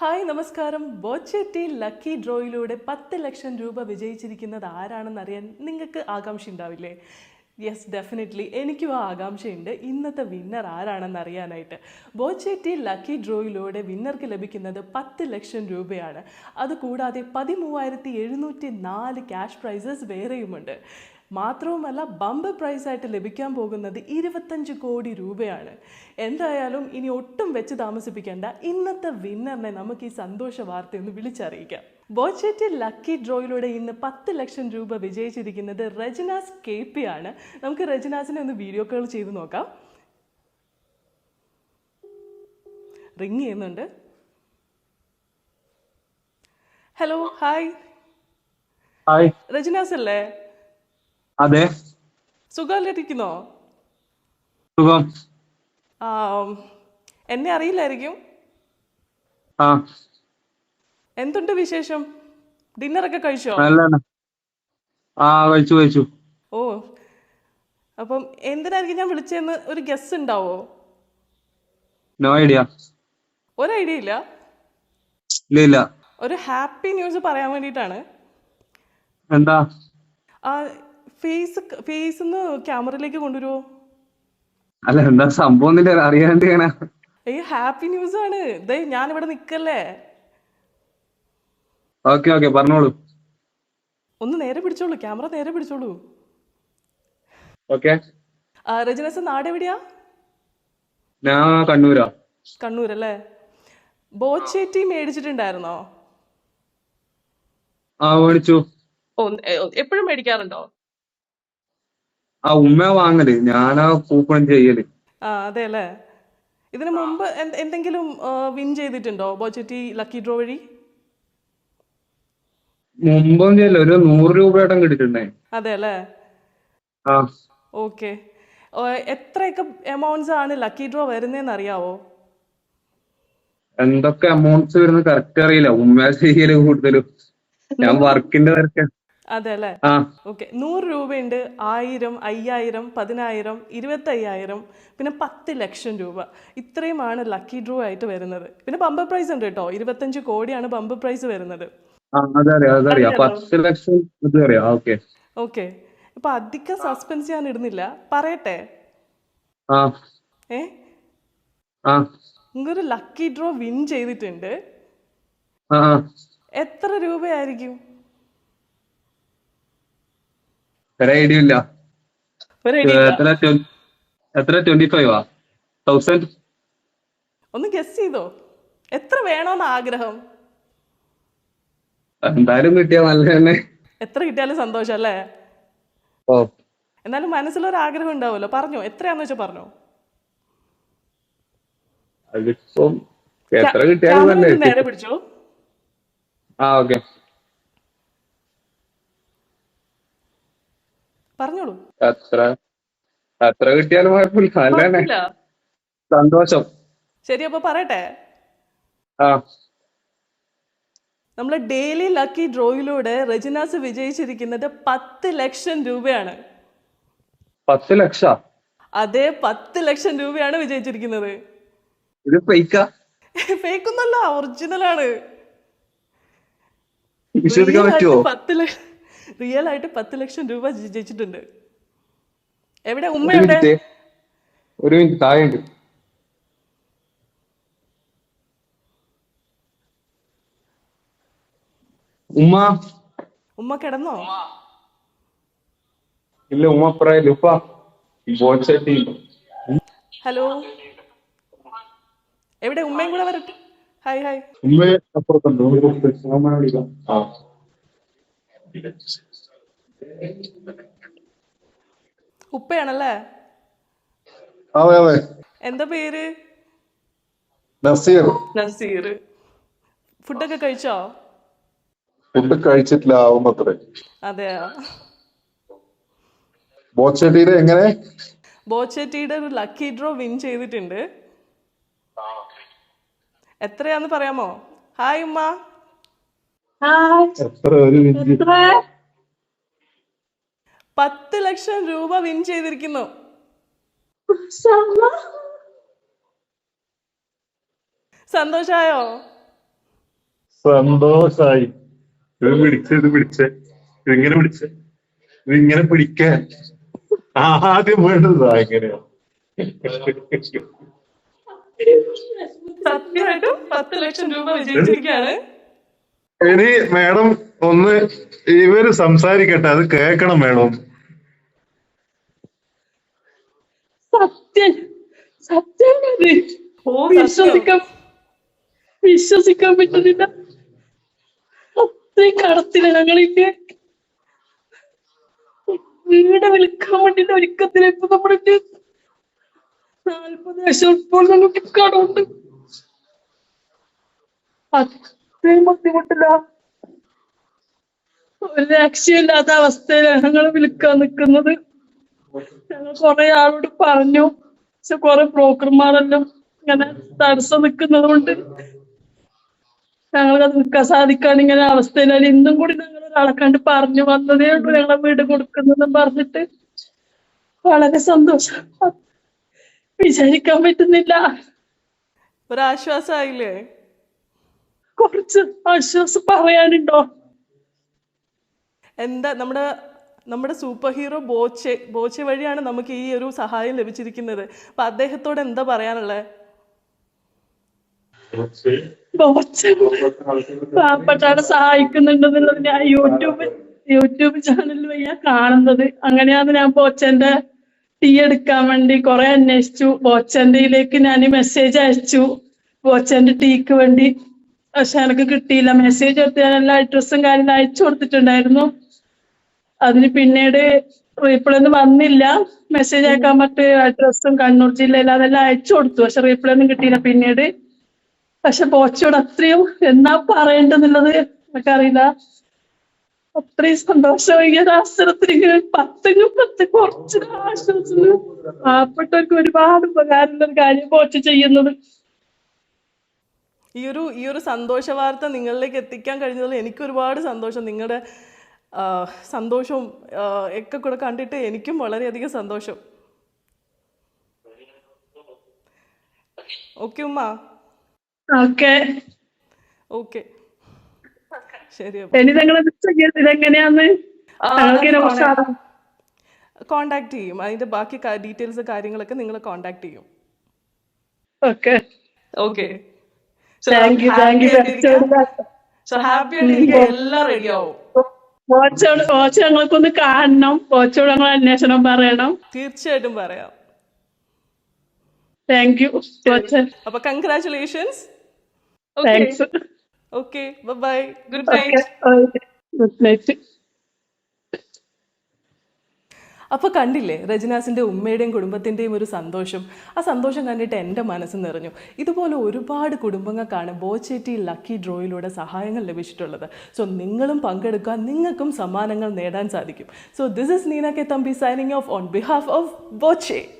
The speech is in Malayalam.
ഹായ് നമസ്കാരം. ബോച്ചെറ്റി ലക്കി ഡ്രോയിലൂടെ പത്ത് ലക്ഷം രൂപ വിജയിച്ചിരിക്കുന്നത് ആരാണെന്ന് അറിയാൻ നിങ്ങൾക്ക് ആകാംക്ഷ ഉണ്ടാവില്ലേ യെസ് ഡെഫിനറ്റ്ലി എനിക്കും ആ ആകാംക്ഷയുണ്ട്. ഇന്നത്തെ വിന്നർ ആരാണെന്ന് അറിയാനായിട്ട് ബോച്ചേറ്റി ലക്കി ഡ്രോയിലൂടെ വിന്നർക്ക് ലഭിക്കുന്നത് പത്ത് ലക്ഷം രൂപയാണ്. അതുകൂടാതെ പതിമൂവായിരത്തി എഴുന്നൂറ്റി നാല് ക്യാഷ് പ്രൈസസ് വേറെയുമുണ്ട്. മാത്രവുമല്ല ബമ്പ് പ്രൈസായിട്ട് ലഭിക്കാൻ പോകുന്നത് ഇരുപത്തഞ്ച് കോടി രൂപയാണ്. എന്തായാലും ഇനി ഒട്ടും വെച്ച് താമസിപ്പിക്കേണ്ട ഇന്നത്തെ വിന്നറിനെ നമുക്ക് ഈ സന്തോഷ വാർത്തയൊന്ന് വിളിച്ചറിയിക്കാം. ബോച്ചേറ്റി ലക്കി ഡ്രോയിലൂടെ ഇന്ന് പത്ത് ലക്ഷം രൂപ വിജയിച്ചിരിക്കുന്നത് റജനാസ് കെ പി ആണ്. നമുക്ക് റജനാസിനെ ഒന്ന് വീഡിയോ കോൾ ചെയ്ത് നോക്കാം. റിങ് ചെയ്യുന്നുണ്ട്. ഹലോ ഹായ് റജനാസ് അല്ലേ അതെ. സുഖമല്ലിരിക്കുന്നോ സുഖം. എന്നെ അറിയില്ലായിരിക്കും. എന്തുണ്ട് വിശേഷം? ഡിന്നർ ഒക്കെ കഴിച്ചോ ആ കഴിച്ചു കഴിച്ചു. ഓ അപ്പം എന്തിനായിരിക്കും ഞാൻ വിളിച്ചെന്ന് ഒരു ഗസ് ഉണ്ടാവോ? നോ ഐഡിയ ഒരു ഐഡിയ ഇല്ല. ഇല്ല ഇല്ല. ഒരു ഹാപ്പി ന്യൂസ് പറയാൻ വേണ്ടിട്ടാണ് എന്താ? ഫേസ് ഫേസ് ഒന്ന് ക്യാമറയിലേക്ക് കൊണ്ടുവരുമോ അല്ല എന്താ സംഭവം അറിയാണ്ട് ഈ ഹാപ്പി ന്യൂസ് ആണ്. ദേ ഇവിടെ നിക്കല്ലേ? ഓക്കെ ഓക്കെ പറഞ്ഞോളൂ. ഒന്ന് നേരെ പിടിച്ചോളൂ ക്യാമറ നേരെ പിടിച്ചോളൂ. ഓക്കെ രജനസ് നാട് എവിടെയാ? ഞാൻ കണ്ണൂരാ. കണ്ണൂർ അല്ലേ ബോച്ചേറ്റി മേടിച്ചിട്ടുണ്ടായിരുന്നോ? ആ മേടിച്ചു. എപ്പോഴും മേടിക്കാറുണ്ടോ? ആ ഉമ്മ വാങ്ങൽ. ഞാനാ കൂപ്പൺ ചെയ്യൽ. ആ അതെ അല്ലേ ഇതിനു മുമ്പ് എന്തെങ്കിലും വിൻ ചെയ്തിട്ടുണ്ടോ? ബോച്ചറ്റി ലക്കി ഡ്രോ വഴി? മുമ്പൊന്നും ചെയ്യല്ല ഒരു നൂറ് രൂപയോട്ടം കിട്ടിട്ടുണ്ടേ അതെ അല്ലേ ആ. ഓക്കെ. എത്രയൊക്കെ എമൗണ്ട്സ് ആണ് ലക്കി ഡ്രോ വരുന്നതെന്ന് അറിയാവോ? എന്തൊക്കെ അമൗണ്ട്സ് വരുന്നത് കറക്റ്റ് അറിയില്ല. ഉമ്മ ചെയ്യൽ കൂടുതലും. ഞാൻ വർക്കിന്റെ തിരക്ക്. അതെ അല്ലേ ഓക്കെ. നൂറ് രൂപയുണ്ട് ആയിരം അയ്യായിരം പതിനായിരം ഇരുപത്തി അയ്യായിരം പിന്നെ പത്ത് ലക്ഷം രൂപ. ഇത്രയുമാണ് ലക്കി ഡ്രോ ആയിട്ട് വരുന്നത്. പിന്നെ ബമ്പർ പ്രൈസ് ഉണ്ട് കേട്ടോ. ഇരുപത്തഞ്ച് കോടിയാണ് ബമ്പർ പ്രൈസ് വരുന്നത്. ഓക്കെ. ഇപ്പൊ അധികം സസ്പെൻസ് ഞാൻ ഇടുന്നില്ല. പറയട്ടെ? ഏ? നിങ്ങൊരു ലക്കി ഡ്രോ വിൻ ചെയ്തിട്ടുണ്ട്. എത്ര രൂപയായിരിക്കും? ഒരു ഐഡിയ ഇല്ല. എത്ര എത്ര ട്വന്റി ഫൈവാ തൗസൻഡ് ഒന്ന് ഗസ് ചെയ്തോ. എത്ര വേണോന്ന് ആഗ്രഹം? എന്തായാലും കിട്ടിയാ നല്ല തന്നെ. എത്ര കിട്ടിയാലും സന്തോഷം അല്ലേ? എന്നാലും മനസ്സിലൊരു ആഗ്രഹം ഉണ്ടാവുമല്ലോ. പറഞ്ഞോ എത്രയാന്ന് വെച്ചാ പറഞ്ഞോ. അതിപ്പം എത്ര കിട്ടിയാലും നേരെ പിടിച്ചോ. ആ ഓക്കെ പറഞ്ഞോളൂ. അത്ര അത്ര കിട്ടിയാലും കുഴപ്പമില്ല. സന്തോഷം. ശരി അപ്പൊ പറയട്ടെ? നമ്മൾ ഡെയിലി ലക്കി ഡ്രോയിലൂടെ റെജിനാസ് വിജയിച്ചിരിക്കുന്നത് പത്ത് ലക്ഷം രൂപയാണ്. പത്ത് ലക്ഷ? അതെ പത്ത് ലക്ഷം രൂപയാണ് വിജയിച്ചിരിക്കുന്നത്. ഇത് ഫേക്കാ? ഒറിജിനൽ ആണ് പത്ത് ലക്ഷം റിയൽ ആയിട്ട് പത്ത് ലക്ഷം രൂപ ജയിച്ചിട്ടുണ്ട്. എവിടെ? ഉമ്മ എവിടെ? ഒരു മിനിറ്റ് താഴെയുണ്ട് ഉമ്മ. ഉമ്മ കിടന്നോ? ഇല്ല ഉമ്മ അപ്പുറം ഉപ്പ. ഹലോ? എവിടെ? ഉമ്മയും കൂടെ വരട്ടെ. Hi hi. ഉമ്മ അപ്പുറത്തുണ്ട് ആ. ഉപ്പയാണല്ലേ? അതെ അതെ എന്താ പേര്? നസീർ. നസീർ. ഫുഡൊക്കെ കഴിച്ചോ? ഫുഡ് കഴിച്ചിട്ടില്ല ആവുമ്പത്രേ. അതെയോ? ബോച്ചേട്ടിയുടെ എങ്ങനെ? ബോച്ചേട്ടിയുടെ ഒരു ലക്കി ഡ്രോ വിൻ ചെയ്തിട്ടുണ്ട്. എത്രയാന്ന് പറയാമോ? ഹായ് ഉമ്മ. എത്ര ഒരു പത്ത് ലക്ഷം രൂപ വിൻ ചെയ്തിരിക്കുന്നു. സന്തോഷായോ? സന്തോഷായി? ഇത് പിടിച്ചേ ഇത് പിടിച്ചേ ഇതിങ്ങനെ പിടിച്ചേ ഇതിങ്ങനെ പിടിക്കാൻ. ആദ്യം വേണ്ടത് എങ്ങനെയാ സത്യമായിട്ടും പത്ത് ലക്ഷം രൂപ വിജയിച്ചിരിക്കുകയാണ്. ഇനി മാഡം ഒന്ന് ഇവർ സംസാരിക്കട്ടെ. അത് കേക്കണം മേഡം. സത്യം. സത്യം വിശ്വസിക്കാൻ വിശ്വസിക്കാൻ പറ്റുന്നില്ല. അത്രയും കടത്തില്ല ഞങ്ങളിന്റെ വീട് വിളിക്കാൻ വേണ്ടിട്ട് ഒരുക്കത്തിൽ ഇപ്പൊ നമ്മുടെ നാൽപ്പത് ലക്ഷം ഇപ്പോൾ നമുക്ക് കടമുണ്ട്. അത്രയും ബുദ്ധിമുട്ടില്ല. ഒരു രക്ഷയില്ലാത്ത അവസ്ഥയിലാണ് ഞങ്ങൾ വിളിക്കാൻ നിൽക്കുന്നത്. ഞങ്ങൾ കുറെ ആളോട് പറഞ്ഞു. പക്ഷെ കുറെ ബ്രോക്കർമാരെല്ലാം ഇങ്ങനെ തടസ്സം നിൽക്കുന്നത് കൊണ്ട് ഞങ്ങൾക്ക് അത് നിൽക്കാൻ സാധിക്കാണ് ഇങ്ങനെ അവസ്ഥയിലായി ഇന്നും കൂടി ഞങ്ങൾ ഒരാളെ കണ്ട് പറഞ്ഞു വന്നതേ ഉള്ളൂ ഞങ്ങളെ വീട് കൊടുക്കുന്നതെന്നും പറഞ്ഞിട്ട്. വളരെ സന്തോഷം. വിചാരിക്കാൻ പറ്റുന്നില്ല. ഒരാശ്വാസായില്ലേ? കുറച്ച് ആശ്വാസം പറയാനുണ്ടോ? എന്താ നമ്മുടെ നമ്മുടെ സൂപ്പർ ഹീറോ ബോച്ചെ ബോച്ചെ വഴിയാണ് നമുക്ക് ഈ ഒരു സഹായം ലഭിച്ചിരിക്കുന്നത്. അപ്പൊ അദ്ദേഹത്തോട് എന്താ പറയാനുള്ളത് പാവപ്പെട്ടാണ് സഹായിക്കുന്നുണ്ടെന്നുള്ളത് ഞാൻ യൂട്യൂബ് യൂട്യൂബ് ചാനൽ വഴിയാ കാണുന്നത്. അങ്ങനെയാണ് ഞാൻ ബോച്ചന്റെ ടീ എടുക്കാൻ വേണ്ടി കുറെ അന്വേഷിച്ചു. ബോച്ചന്റെയിലേക്ക് ഞാൻ മെസ്സേജ് അയച്ചു. ബോച്ചന്റെ ടീക്ക് വേണ്ടി. പക്ഷെ എനിക്ക് കിട്ടിയില്ല. മെസ്സേജ് എടുത്ത് ഞാൻ എല്ലാ അഡ്രസ്സും കാര്യങ്ങളും അയച്ചു കൊടുത്തിട്ടുണ്ടായിരുന്നു. അതിന് പിന്നീട് റീപ്ലൈ ഒന്നും വന്നില്ല. മെസ്സേജ് അയക്കാൻ പറ്റിയ അഡ്രസ്സും കണ്ണൂർ ജില്ലയിൽ അതെല്ലാം അയച്ചു കൊടുത്തു. പക്ഷെ റീപ്ലൈ ഒന്നും കിട്ടിയില്ല പിന്നീട്. പക്ഷെ ബോച്ചയോട് അത്രയും എന്നാ പറയേണ്ടതെന്നുള്ളത് എനിക്കറിയില്ല അത്രയും സന്തോഷം അവസരത്തിൽ ഇങ്ങനെ പത്തങ്ങ് പത്ത് കുറച്ച് ആശ്വാസം പാവപ്പെട്ടവർക്ക് ഒരുപാട് ഉപകാരമുള്ള ഒരു കാര്യം ബോച്ച ചെയ്യുന്നത്. ഈ ഒരു ഈ ഒരു സന്തോഷ വാർത്ത നിങ്ങളിലേക്ക് എത്തിക്കാൻ കഴിഞ്ഞതിൽ എനിക്ക് ഒരുപാട് സന്തോഷം. നിങ്ങളുടെ സന്തോഷവും ഒക്കെ കൂടെ കണ്ടിട്ട് എനിക്കും വളരെയധികം സന്തോഷം. ഓക്കെ ഉമ്മ. ഓക്കെ. ഓക്കെ. ശരി ഇനി ഇതെങ്ങനെയാന്ന്? കോണ്ടാക്ട് ചെയ്യും. അതിന്റെ ബാക്കി ഡീറ്റെയിൽസ് കാര്യങ്ങളൊക്കെ നിങ്ങൾ കോണ്ടാക്ട് ചെയ്യും. ഓക്കെ. ഓക്കെ. സോ ഹാപ്പി ആയിട്ടിരിക്കുക എല്ലാം റെഡി ആവും. ബോച്ചോട് ബോച്ച ഞങ്ങൾക്കൊന്ന് കാണണം. ബോച്ചോട് ഞങ്ങൾ അന്വേഷണം പറയണം. തീർച്ചയായിട്ടും പറയാം. താങ്ക് യു ബോച്ച അപ്പൊ congratulations thanks okay bye good night good night അപ്പോൾ കണ്ടില്ലേ രജനാസിന്റെ ഉമ്മയുടെയും കുടുംബത്തിന്റെയും ഒരു സന്തോഷം. ആ സന്തോഷം കണ്ടിട്ട് എന്റെ മനസ്സ് നിറഞ്ഞു. ഇതുപോലെ ഒരുപാട് കുടുംബങ്ങൾക്കാണ് ബോച്ചേറ്റി ലക്കി ഡ്രോയിലൂടെ സഹായങ്ങൾ ലഭിച്ചിട്ടുള്ളത്. സോ നിങ്ങളും പങ്കെടുക്കുക നിങ്ങൾക്കും സമ്മാനങ്ങൾ നേടാൻ സാധിക്കും. So this is Neena K Thampi signing off on behalf of Boche